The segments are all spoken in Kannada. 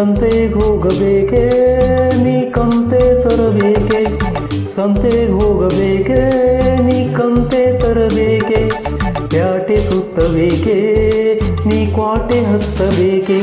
ಸಂತೆಗೆ ಹೋಗಬೇಕೆ? ನೀ ಕಂತೆ ತರಬೇಕೆ? ಸಂತೆಗೆ ಹೋಗಬೇಕೆ? ನೀ ಕಂತೆ ತರಬೇಕೆ? ಪ್ಯಾಟೆ ಸುತ್ತಬೇಕೆ? ನೀ ಕ್ವಾಟೆ ಹತ್ತಬೇಕೆ?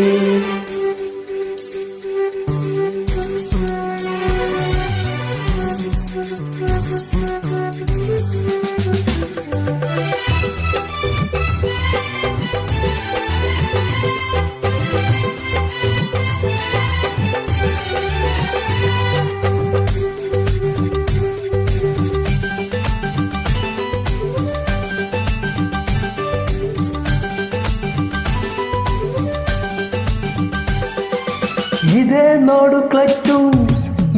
ಇದೇ ನೋಡು ಕ್ಲಚ್ಚು,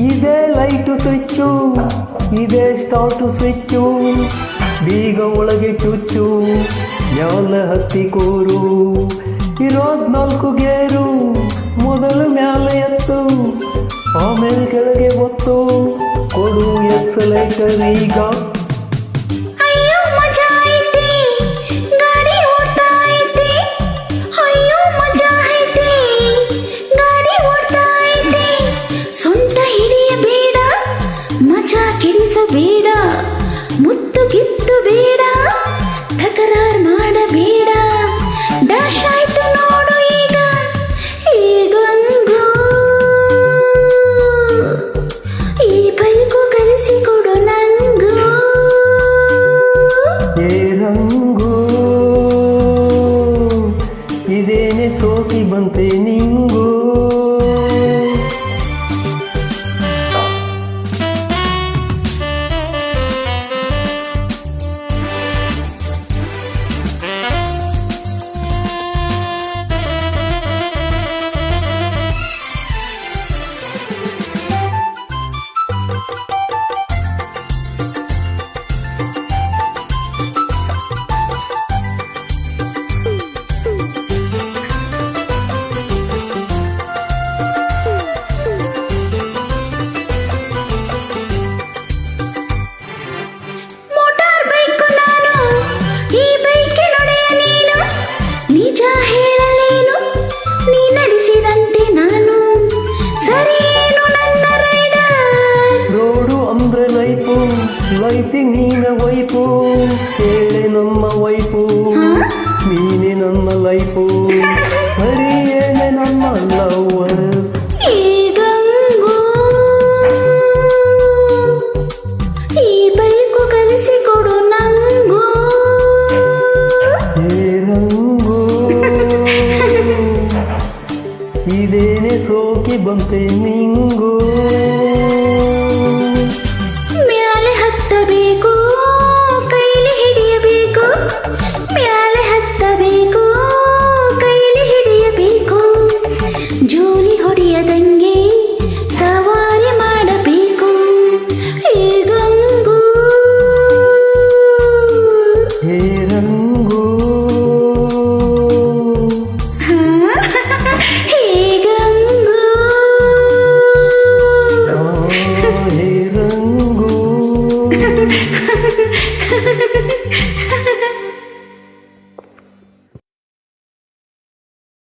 ಇದೇ ಲೈಟು ಸ್ವಿಚ್ಚು, ಇದೇ ಸ್ಟಾರ್ಟು ಸ್ವಿಚ್ಚು. ಬೀಗ ಒಳಗೆ ಚುಚ್ಚು ಎಲ್ಲ ಹತ್ತಿ ಕೂರು. ಇರೋದ್ ನಾಲ್ಕು ಗೇರು, ಮೊದಲು ಮ್ಯಾಲೆ ಎತ್ತು. ಆಮೇಲೆ ಕೆಳಗೆ ಒತ್ತು, ಕೊಡು ಎಕ್ಸಲೇಟರ್ ಈಗ. manter ನನ್ನ ಲೈಫು ಸರಿಯೇನೆ ನಮ್ಮ ಲವರ್ ಈಗಂಗೂ ಈ ಬೈಕು ಕಲಿಸಿಕೊಡು ನಂಗೂ ಹೇ ರಂಗು ಇದೇನೆ ಸೋಕಿ ಬಂತೆ ನಿಂಗು